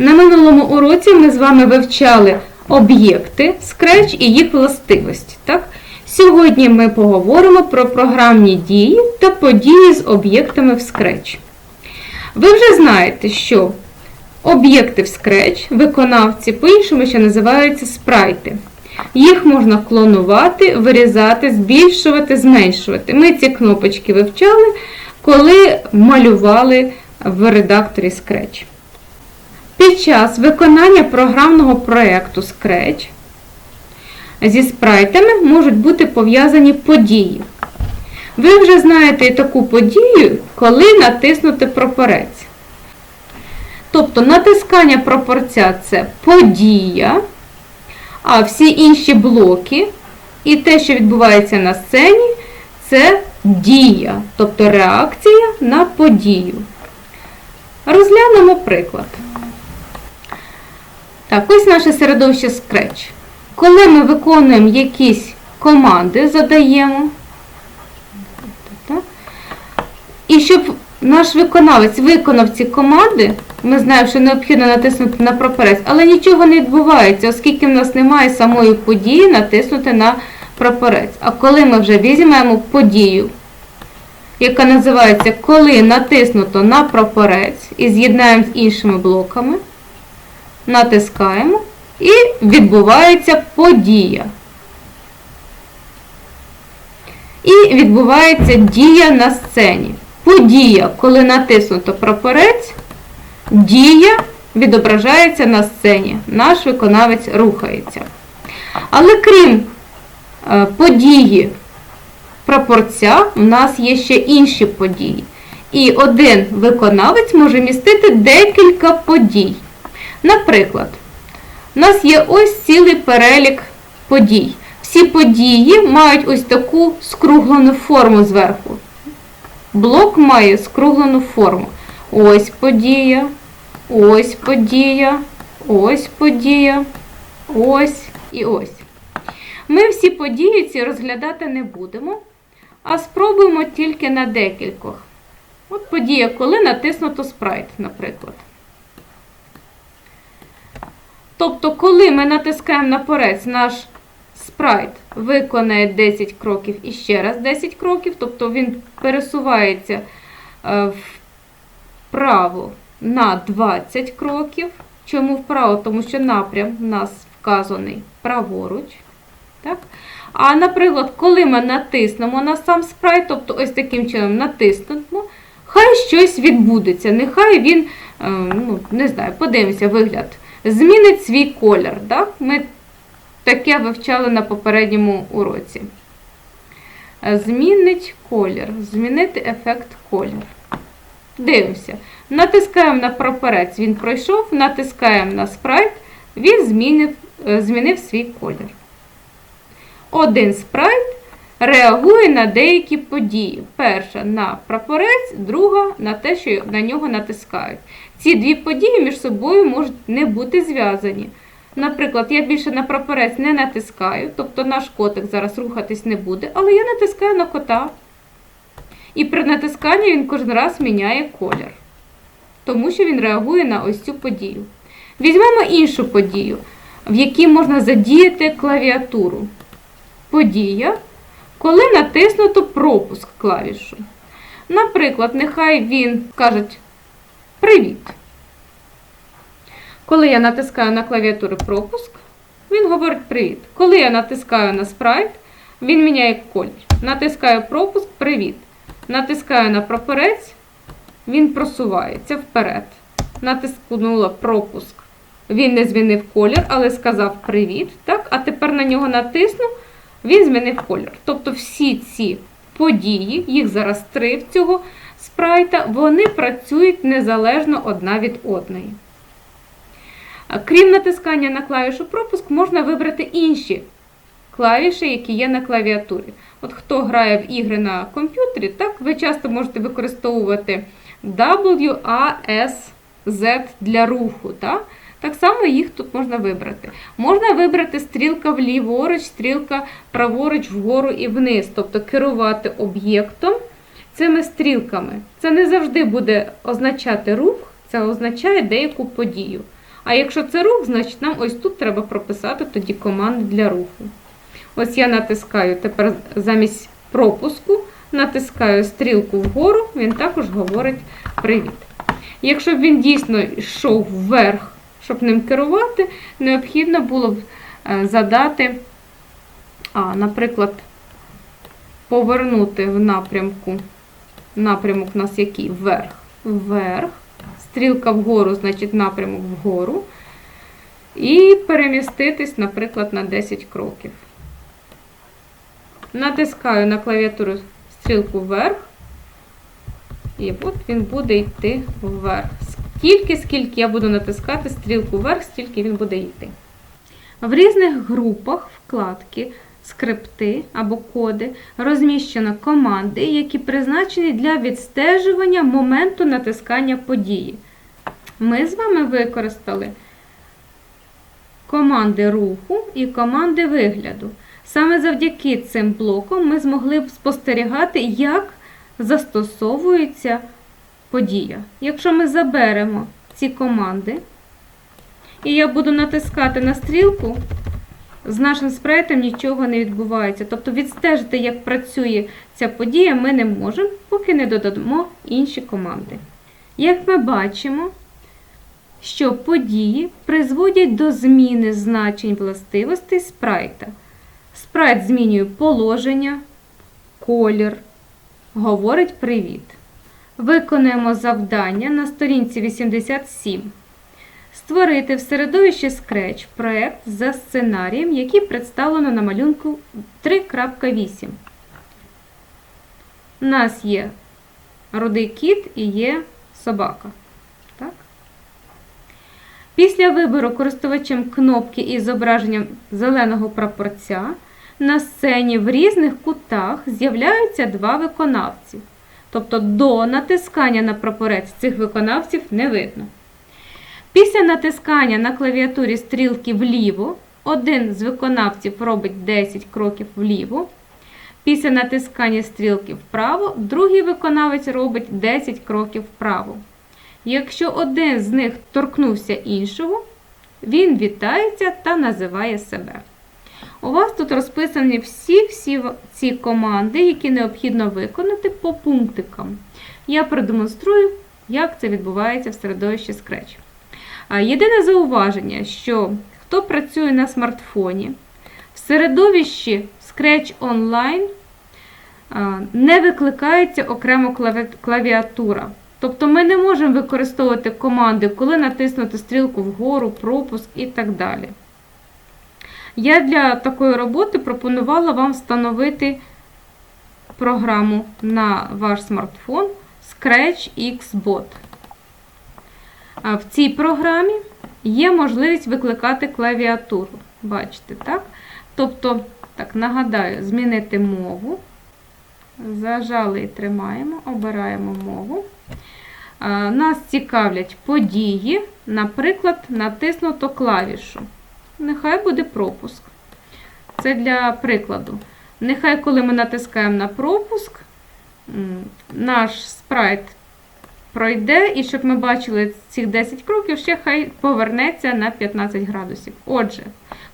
На минулому уроці ми з вами вивчали об'єкти Scratch і їх властивості. Так? Сьогодні ми поговоримо про програмні дії та події з об'єктами в Scratch. Ви вже знаєте, що об'єкти в Scratch, виконавці по-іншому ще називаються спрайти. Їх можна клонувати, вирізати, збільшувати, зменшувати. Ми ці кнопочки вивчали, коли малювали в редакторі Scratch. Під час виконання програмного проєкту Scratch зі спрайтами можуть бути пов'язані події. Ви вже знаєте і таку подію, коли натиснути прапорець. Тобто натискання прапорця це подія, а всі інші блоки і те, що відбувається на сцені, це дія, тобто реакція на подію. Розглянемо приклад. Так, ось наше середовище Scratch. Коли ми виконуємо якісь команди, задаємо. І щоб наш виконавець виконав ці команди, ми знаємо, що необхідно натиснути на прапорець, але нічого не відбувається, оскільки в нас немає самої події натиснути на прапорець. А коли ми вже візьмемо подію, яка називається Коли натиснуто на прапорець і з'єднаємо з іншими блоками, натискаємо і відбувається подія. І відбувається дія на сцені. Подія, коли натиснуто прапорець, дія відображається на сцені. Наш виконавець рухається. Але крім е, події прапорця, в нас є ще інші події. І один виконавець може містити декілька подій. Наприклад, у нас є ось цілий перелік подій. Всі події мають ось таку скруглену форму зверху. Блок має скруглену форму. Ось подія, ось подія, ось подія, ось і ось. Ми всі події ці розглядати не будемо, а спробуємо тільки на декількох. От подія, коли натиснуто спрайт, наприклад. Тобто, коли ми натискаємо на порець, наш спрайт виконає 10 кроків і ще раз 10 кроків, тобто він пересувається е, вправо на 20 кроків. Чому вправо? Тому що напрям у нас вказаний праворуч. Так? А, наприклад, коли ми натиснемо на сам спрайт, тобто ось таким чином натиснемо, хай щось відбудеться. Нехай він, е, ну, не знаю, подивимося вигляд, змінить свій колір. Так? Ми таке вивчали на попередньому уроці. Змінить колір, змінити ефект колір. Дивимося. Натискаємо на прапорець, він пройшов, натискаємо на спрайт, він змінив, змінив свій колір. Один спрайт реагує на деякі події. Перша на прапорець, друга на те, що на нього натискають. Ці дві події між собою можуть не бути зв'язані. Наприклад, я більше на прапорець не натискаю, тобто наш котик зараз рухатись не буде, але я натискаю на кота. І при натисканні він кожен раз міняє колір, тому що він реагує на ось цю подію. Візьмемо іншу подію, в якій можна задіяти клавіатуру. Подія, коли натиснуто пропуск клавішу. Наприклад, нехай він каже Привіт. Коли я натискаю на клавіатуру пропуск, він говорить привіт. Коли я натискаю на спрайт, він міняє колір. Натискаю пропуск привіт. Натискаю на прапорець, він просувається вперед. Натискнула пропуск. Він не змінив колір, але сказав привіт. Так? А тепер на нього натисну, він змінив колір. Тобто всі ці події, їх зараз три в цього спрайта, вони працюють незалежно одна від одної. Крім натискання на клавішу пропуск, можна вибрати інші клавіші, які є на клавіатурі. От Хто грає в ігри на комп'ютері, так ви часто можете використовувати W, A, S, Z для руху. Так? Так само їх тут можна вибрати. Можна вибрати стрілка вліворуч, стрілка праворуч, вгору і вниз, тобто керувати об'єктом цими стрілками. Це не завжди буде означати рух, це означає деяку подію. А якщо це рух, значить нам ось тут треба прописати тоді команди для руху. Ось я натискаю тепер замість пропуску, натискаю стрілку вгору, він також говорить привіт. Якщо б він дійсно йшов вверх, щоб ним керувати, необхідно було б е, задати, а, наприклад, повернути в напрямку. Напрямок у нас який? Вверх. Вверх. Стрілка вгору, значить напрямок вгору. І переміститись, наприклад, на 10 кроків. Натискаю на клавіатуру стрілку вверх. І от він буде йти вверх. Скільки, скільки я буду натискати стрілку вверх, стільки він буде йти. В різних групах вкладки, скрипти або коди розміщено команди, які призначені для відстежування моменту натискання події. Ми з вами використали команди руху і команди вигляду. Саме завдяки цим блокам ми змогли спостерігати, як застосовується подія. Якщо ми заберемо ці команди, і я буду натискати на стрілку, з нашим спрейтом нічого не відбувається. Тобто відстежити, як працює ця подія, ми не можемо, поки не додамо інші команди. Як ми бачимо, що події призводять до зміни значень властивостей спрайта. Спрайт змінює положення, колір, говорить привіт. Виконуємо завдання на сторінці 87. Створити в середовищі Scratch проєкт за сценарієм, який представлено на малюнку 3.8. У нас є рудий кіт і є собака. Так? Після вибору користувачем кнопки із зображенням зеленого прапорця на сцені в різних кутах з'являються два виконавці. Тобто до натискання на прапорець цих виконавців не видно. Після натискання на клавіатурі стрілки вліво, один з виконавців робить 10 кроків вліво. Після натискання стрілки вправо, другий виконавець робить 10 кроків вправо. Якщо один з них торкнувся іншого, він вітається та називає себе. У вас тут розписані всі-всі ці команди, які необхідно виконати по пунктикам. Я продемонструю, як це відбувається в середовищі Scratch. Єдине зауваження, що хто працює на смартфоні, в середовищі Scratch Online не викликається окремо клавіатура. Тобто ми не можемо використовувати команди, коли натиснути стрілку вгору, пропуск і так далі. Я для такої роботи пропонувала вам встановити програму на ваш смартфон Scratch X-Bot. В цій програмі є можливість викликати клавіатуру. Бачите, так? Тобто, так, нагадаю, змінити мову. Зажали і тримаємо, обираємо мову. Нас цікавлять події, наприклад, натиснуто клавішу. Нехай буде пропуск. Це для прикладу. Нехай, коли ми натискаємо на пропуск, наш спрайт пройде, і щоб ми бачили ці 10 кроків, ще хай повернеться на 15 градусів. Отже,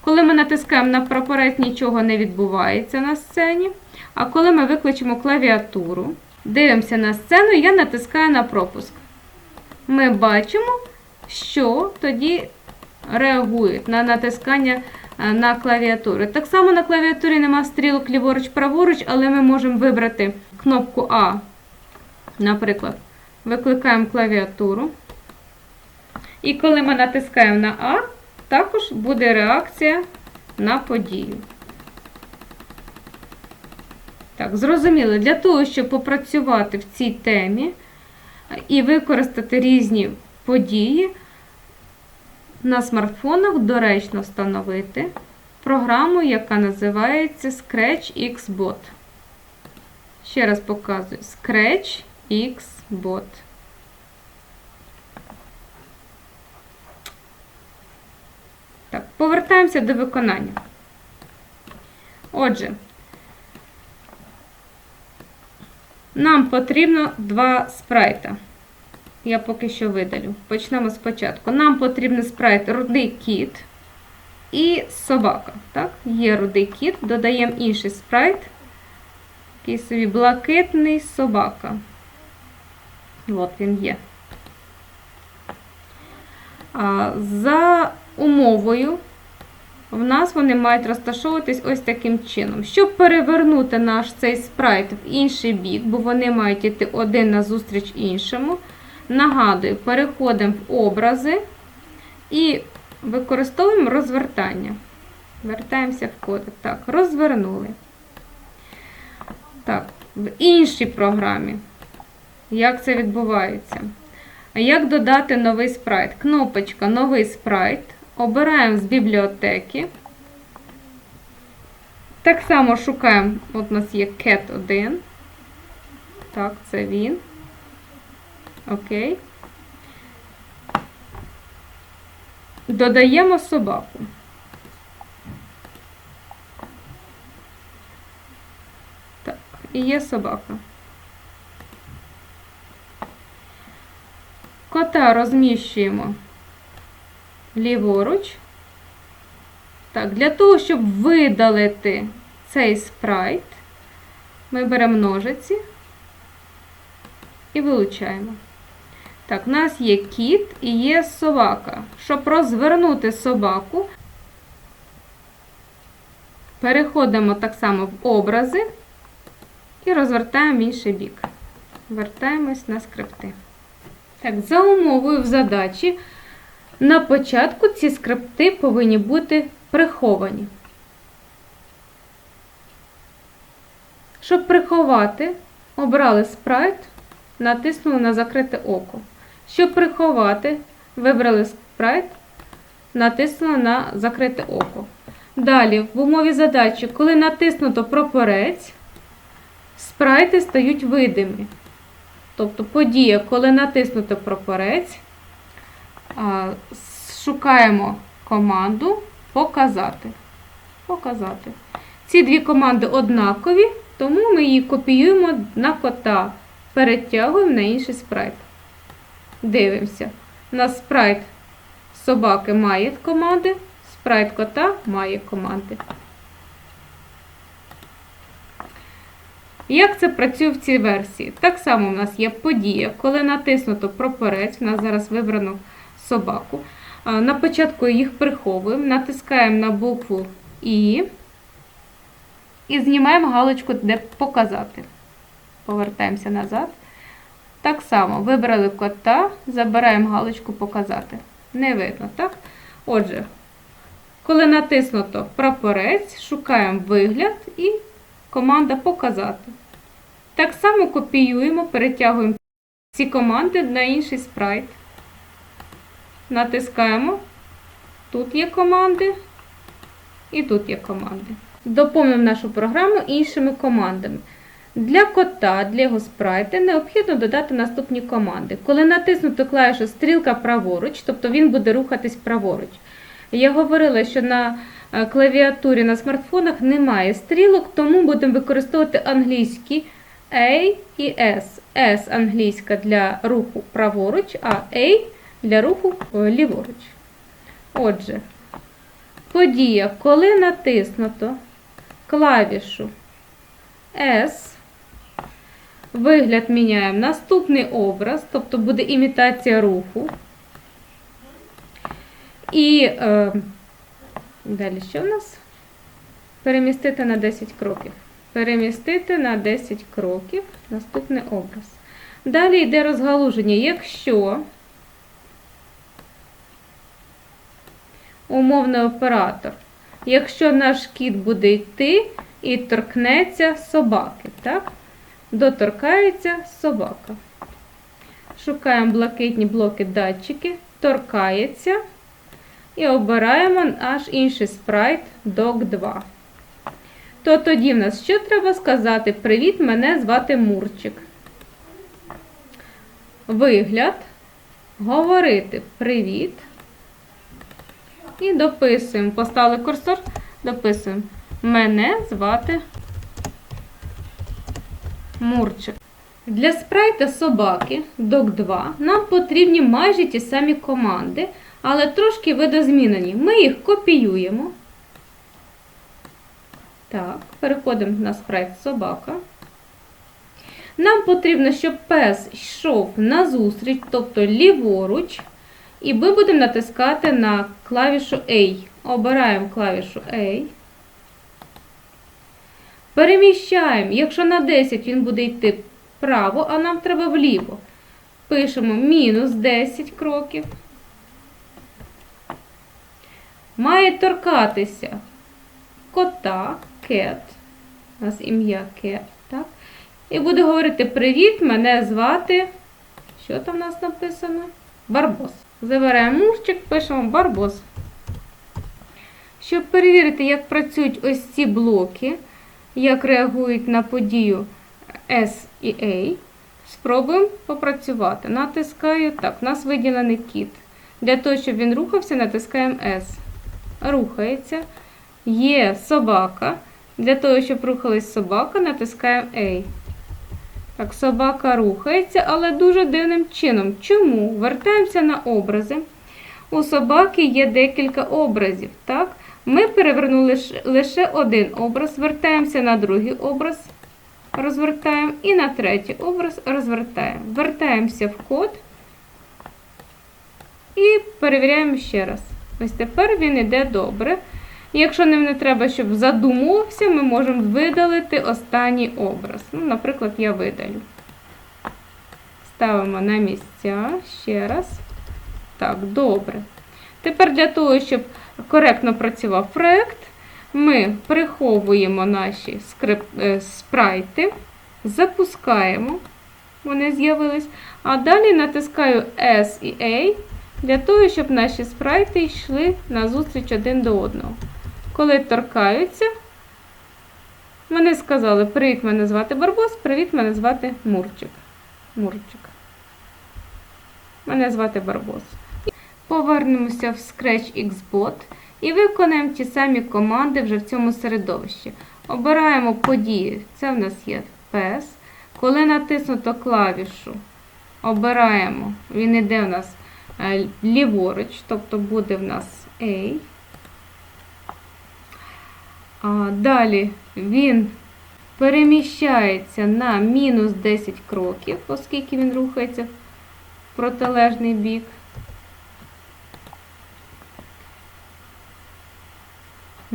коли ми натискаємо на прапорець, нічого не відбувається на сцені. А коли ми викличемо клавіатуру, дивимося на сцену, я натискаю на пропуск. Ми бачимо, що тоді реагують на натискання е, на клавіатуру. Так само на клавіатурі нема стрілок ліворуч-праворуч, але ми можемо вибрати кнопку А. Наприклад, викликаємо клавіатуру. І коли ми натискаємо на А, також буде реакція на подію. Так, зрозуміло, для того, щоб попрацювати в цій темі і використати різні події, на смартфонах доречно встановити програму, яка називається Scratch X-Bot. Ще раз показую Scratch X-Bot. Так, повертаємося до виконання. Отже, нам потрібно два спрайта. Я поки що видалю. Почнемо спочатку. Нам потрібен спрайт рудий кіт і собака. Так? Є рудий кіт, додаємо інший спрайт. Такий собі блакитний собака. От він є. А, За умовою, в нас вони мають розташовуватись ось таким чином. Щоб перевернути наш цей спрайт в інший бік, бо вони мають йти один назустріч іншому. Нагадую, переходимо в образи і використовуємо розвертання. Вертаємося в код. Так, розвернули. Так, в іншій програмі. Як це відбувається? Як додати новий спрайт? Кнопочка Новий спрайт. Обираємо з бібліотеки. Так само шукаємо, от у нас є cat 1. Так, це він. Окей. Додаємо собаку. Так, і є собака. Кота розміщуємо ліворуч. Так, для того, щоб видалити цей спрайт, ми беремо ножиці і вилучаємо. Так, у нас є кіт і є собака. Щоб розвернути собаку, переходимо так само в образи і розвертаємо в інший бік. Вертаємось на скрипти. Так, за умовою в задачі, на початку ці скрипти повинні бути приховані. Щоб приховати, обрали спрайт, натиснули на закрите око. Щоб приховати, вибрали спрайт, натиснули на закрите око. Далі, в умові задачі, коли натиснуто прапорець, спрайти стають видимі. Тобто подія, коли натиснуто прапорець, шукаємо команду Показати. Показати. Ці дві команди однакові, тому ми її копіюємо на кота, перетягуємо на інший спрайт. Дивимося. У нас спрайт собаки має команди, спрайт кота має команди. Як це працює в цій версії? Так само у нас є подія, коли натиснуто прапорець, у нас зараз вибрано собаку. На початку їх приховуємо, натискаємо на букву І і знімаємо галочку, де показати. Повертаємося назад. Так само вибрали кота, забираємо галочку показати. Не видно, так? Отже, коли натиснуто прапорець, шукаємо вигляд і команда показати. Так само копіюємо, перетягуємо ці команди на інший спрайт. Натискаємо. Тут є команди. І тут є команди. Доповнимо нашу програму іншими командами. Для кота, для його спрайта необхідно додати наступні команди. Коли натиснуто клавішу стрілка праворуч, тобто він буде рухатись праворуч. Я говорила, що на е, клавіатурі на смартфонах немає стрілок, тому будемо використовувати англійські A і S. S англійська для руху праворуч, а A для руху е, ліворуч. Отже, подія, коли натиснуто клавішу S, вигляд міняємо наступний образ, тобто буде імітація руху. І е, далі що в нас? Перемістити на 10 кроків. Перемістити на 10 кроків наступний образ. Далі йде розгалуження. Якщо умовний оператор, якщо наш кіт буде йти і торкнеться собаки, так? Доторкається собака. Шукаємо блакитні блоки датчики, торкається. І обираємо наш інший спрайт Dog 2. То тоді в нас що треба сказати? Привіт, мене звати Мурчик. Вигляд. Говорити привіт. І дописуємо. Поставили курсор, дописуємо. Мене звати Мурчик. Для спрайта собаки Dog 2 нам потрібні майже ті самі команди, але трошки видозмінені. Ми їх копіюємо. Так, переходимо на спрайт собака. Нам потрібно, щоб пес йшов назустріч, тобто ліворуч, і ми будемо натискати на клавішу A. Обираємо клавішу A. Переміщаємо. Якщо на 10 він буде йти вправо, а нам треба вліво. Пишемо мінус 10 кроків. Має торкатися кота, cat. У нас ім'я cat, так? І буде говорити: Привіт, мене звати. Що там у нас написано? Барбос. Забираємо мурчик, пишемо Барбос. Щоб перевірити, як працюють ось ці блоки, як реагують на подію S і A, спробуємо попрацювати. Натискаю, так, у нас виділений кіт. Для того, щоб він рухався, натискаємо S. Рухається. Є собака. Для того, щоб рухалась собака, натискаємо A. Так, собака рухається, але дуже дивним чином. Чому? Вертаємося на образи. У собаки є декілька образів. так? Ми перевернули лише один образ, вертаємося на другий образ, розвертаємо і на третій образ розвертаємо. Вертаємося в код і перевіряємо ще раз. Ось тепер він йде добре. Якщо нам не треба, щоб задумувався, ми можемо видалити останній образ. Ну, наприклад, я видалю. Ставимо на місця ще раз. Так, добре. Тепер для того, щоб коректно працював проєкт, ми приховуємо наші скрип... е, спрайти, запускаємо, вони з'явились, а далі натискаю S і A для того, щоб наші спрайти йшли назустріч один до одного. Коли торкаються, вони сказали: Привіт, мене звати Барбос, привіт, мене звати Мурчик. Мурчик. Мене звати Барбос. Повернемося в Scratch XBot і виконаємо ті самі команди вже в цьому середовищі. Обираємо події. Це в нас є пес. Коли натиснуто клавішу, обираємо, він іде у нас е, ліворуч, тобто буде в нас A. А, далі він переміщається на мінус 10 кроків, оскільки він рухається в протилежний бік.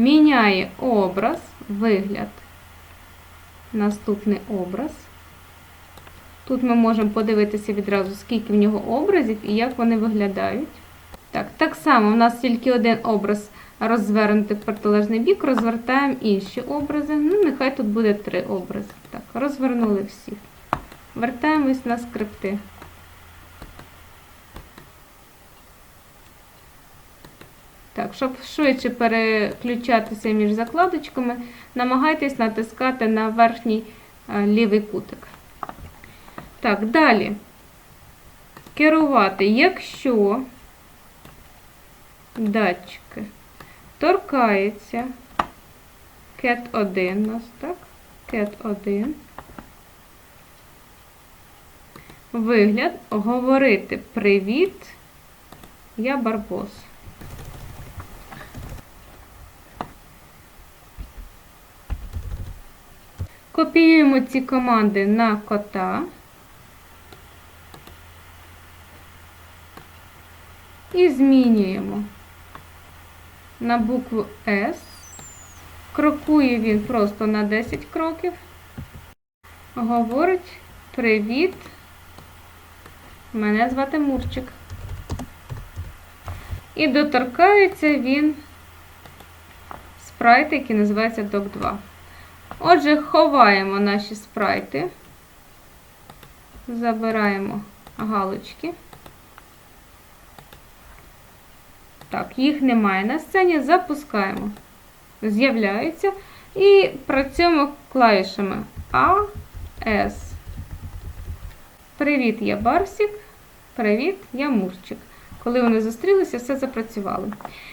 Міняє образ, вигляд, наступний образ. Тут ми можемо подивитися відразу, скільки в нього образів і як вони виглядають. Так, так само у нас тільки один образ розвернутий в протилежний бік, розвертаємо інші образи. Ну, нехай тут буде три образи. Так, розвернули всіх. Вертаємось на скрипти. Так, щоб швидше переключатися між закладочками, намагайтесь натискати на верхній е, лівий кутик. Так, далі. Керувати, якщо датчики торкається cat 1 у нас, так? Cat 1. Вигляд говорити привіт, я Барбос. Копіюємо ці команди на кота. І змінюємо на букву S. Крокує він просто на 10 кроків. Говорить Привіт. Мене звати Мурчик. І доторкається він спрайт, який називається Dog 2. Отже, ховаємо наші спрайти, забираємо галочки. Так, їх немає на сцені, запускаємо. З'являються і працюємо клавішами А, С. Привіт, я Барсік. Привіт, я Мурчик. Коли вони зустрілися, все запрацювало.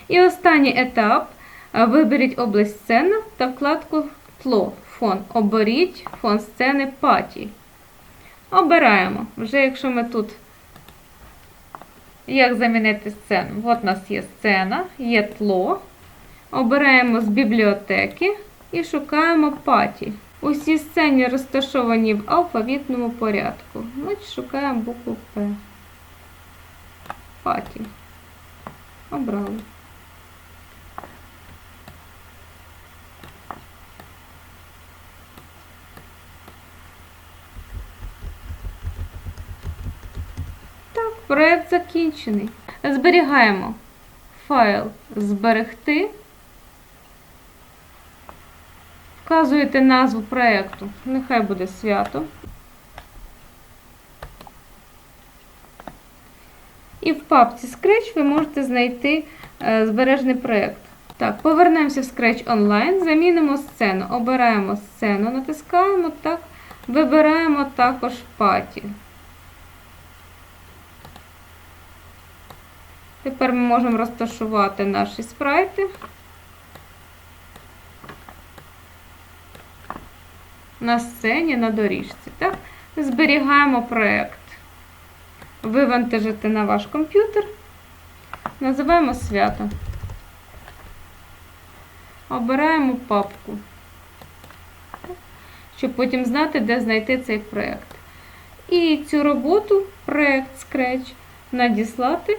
І останній етап. Виберіть область сцена та вкладку тло, фон. Оберіть фон сцени паті. Обираємо. Вже якщо ми тут. Як замінити сцену? От у нас є сцена, є тло. Обираємо з бібліотеки і шукаємо паті. Усі сцені розташовані в алфавітному порядку. Ми шукаємо букву П. Паті. Обрали. Так, проект закінчений. Зберігаємо файл зберегти. Вказуєте назву проєкту. Нехай буде свято. І в папці Scratch ви можете знайти е, збережений проєкт. Так, повернемося в Scratch Online, замінимо сцену. Обираємо сцену, натискаємо так, вибираємо також паті. Тепер ми можемо розташувати наші спрайти. На сцені, на доріжці. Так? Зберігаємо проєкт. Вивантажити на ваш комп'ютер. Називаємо свято. Обираємо папку, щоб потім знати, де знайти цей проєкт. І цю роботу, проєкт Scratch, надіслати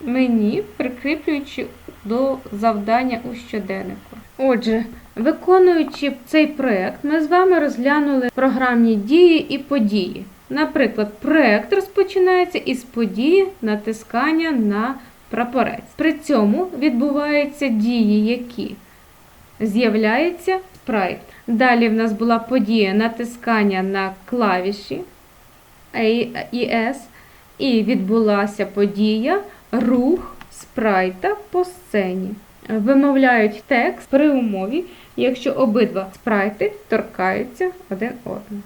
мені, прикріплюючи до завдання у щоденнику. Отже, виконуючи цей проєкт, ми з вами розглянули програмні дії і події. Наприклад, проєкт розпочинається із події натискання на прапорець. При цьому відбуваються дії, які з'являється спрайт. Далі в нас була подія натискання на клавіші A і S, і відбулася подія рух спрайта по сцені. Вимовляють текст при умові, якщо обидва спрайти торкаються один одного.